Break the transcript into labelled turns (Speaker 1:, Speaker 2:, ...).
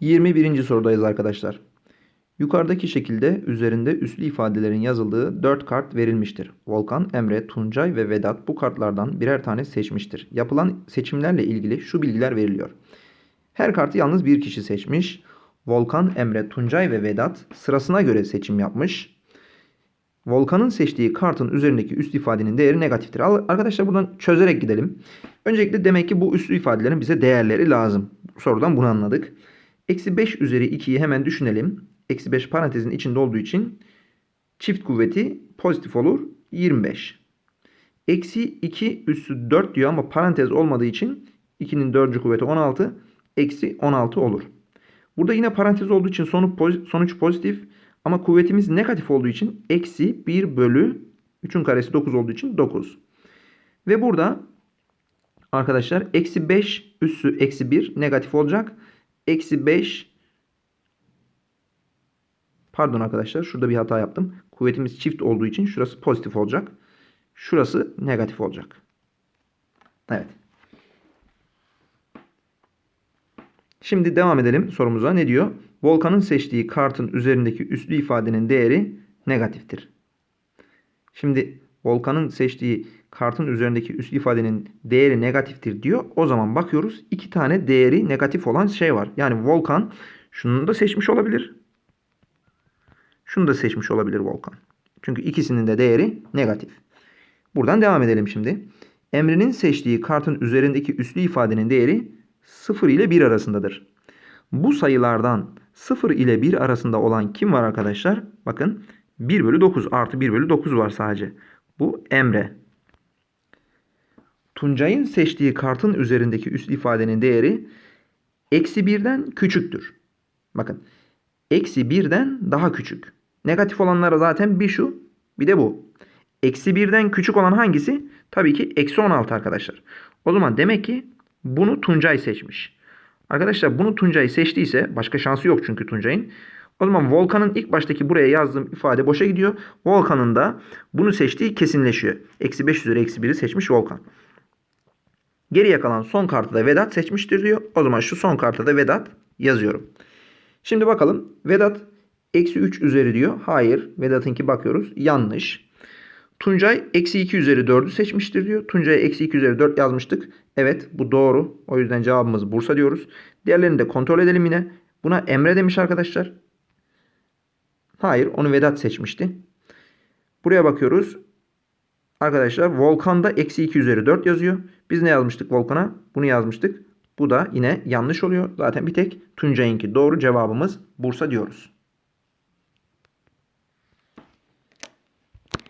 Speaker 1: 21. sorudayız arkadaşlar. Yukarıdaki şekilde üzerinde üslü ifadelerin yazıldığı 4 kart verilmiştir. Volkan, Emre, Tuncay ve Vedat bu kartlardan birer tane seçmiştir. Yapılan seçimlerle ilgili şu bilgiler veriliyor. Her kartı yalnız bir kişi seçmiş. Volkan, Emre, Tuncay ve Vedat sırasına göre seçim yapmış. Volkan'ın seçtiği kartın üzerindeki üslü ifadenin değeri negatiftir. Arkadaşlar buradan çözerek gidelim. Öncelikle demek ki bu üslü ifadelerin bize değerleri lazım. Sorudan bunu anladık. Eksi 5 üzeri 2'yi hemen düşünelim. Eksi 5 parantezin içinde olduğu için çift kuvveti pozitif olur 25. Eksi 2 üssü 4 diyor ama parantez olmadığı için 2'nin 4. kuvveti 16. Eksi 16 olur. Burada yine parantez olduğu için sonuç, poz- sonuç pozitif ama kuvvetimiz negatif olduğu için eksi 1 bölü 3'ün karesi 9 olduğu için 9. Ve burada arkadaşlar eksi 5 üssü eksi 1 negatif olacak. Eksi 5 pardon arkadaşlar şurada bir hata yaptım. Kuvvetimiz çift olduğu için şurası pozitif olacak. Şurası negatif olacak. Evet. Şimdi devam edelim sorumuza. Ne diyor? Volkan'ın seçtiği kartın üzerindeki üslü ifadenin değeri negatiftir. Şimdi Volkan'ın seçtiği kartın üzerindeki üslü ifadenin değeri negatiftir diyor. O zaman bakıyoruz iki tane değeri negatif olan şey var. Yani Volkan şunu da seçmiş olabilir. Şunu da seçmiş olabilir Volkan. Çünkü ikisinin de değeri negatif. Buradan devam edelim şimdi. Emre'nin seçtiği kartın üzerindeki üslü ifadenin değeri 0 ile 1 arasındadır. Bu sayılardan 0 ile 1 arasında olan kim var arkadaşlar? Bakın 1 bölü 9 artı 1 bölü 9 var sadece. Bu Emre. Tuncay'ın seçtiği kartın üzerindeki üslü ifadenin değeri eksi 1'den küçüktür. Bakın eksi 1'den daha küçük. Negatif olanlara zaten bir şu bir de bu. Eksi 1'den küçük olan hangisi? Tabii ki eksi 16 arkadaşlar. O zaman demek ki bunu Tuncay seçmiş. Arkadaşlar bunu Tuncay seçtiyse başka şansı yok çünkü Tuncay'ın. O zaman Volkan'ın ilk baştaki buraya yazdığım ifade boşa gidiyor. Volkan'ın da bunu seçtiği kesinleşiyor. Eksi 5 üzeri eksi 1'i seçmiş Volkan. Geriye kalan son kartı da Vedat seçmiştir diyor. O zaman şu son kartı da Vedat yazıyorum. Şimdi bakalım Vedat eksi 3 üzeri diyor. Hayır. Vedat'ınki bakıyoruz. Yanlış. Tuncay eksi 2 üzeri 4'ü seçmiştir diyor. Tuncay'a eksi 2 üzeri 4 yazmıştık. Evet bu doğru. O yüzden cevabımız Bursa diyoruz. Diğerlerini de kontrol edelim yine. Buna Emre demiş arkadaşlar. Hayır onu Vedat seçmişti. Buraya bakıyoruz. Arkadaşlar Volkan'da eksi 2 üzeri 4 yazıyor. Biz ne yazmıştık Volkan'a? Bunu yazmıştık. Bu da yine yanlış oluyor. Zaten bir tek Tuncay'ınki doğru cevabımız Bursa diyoruz.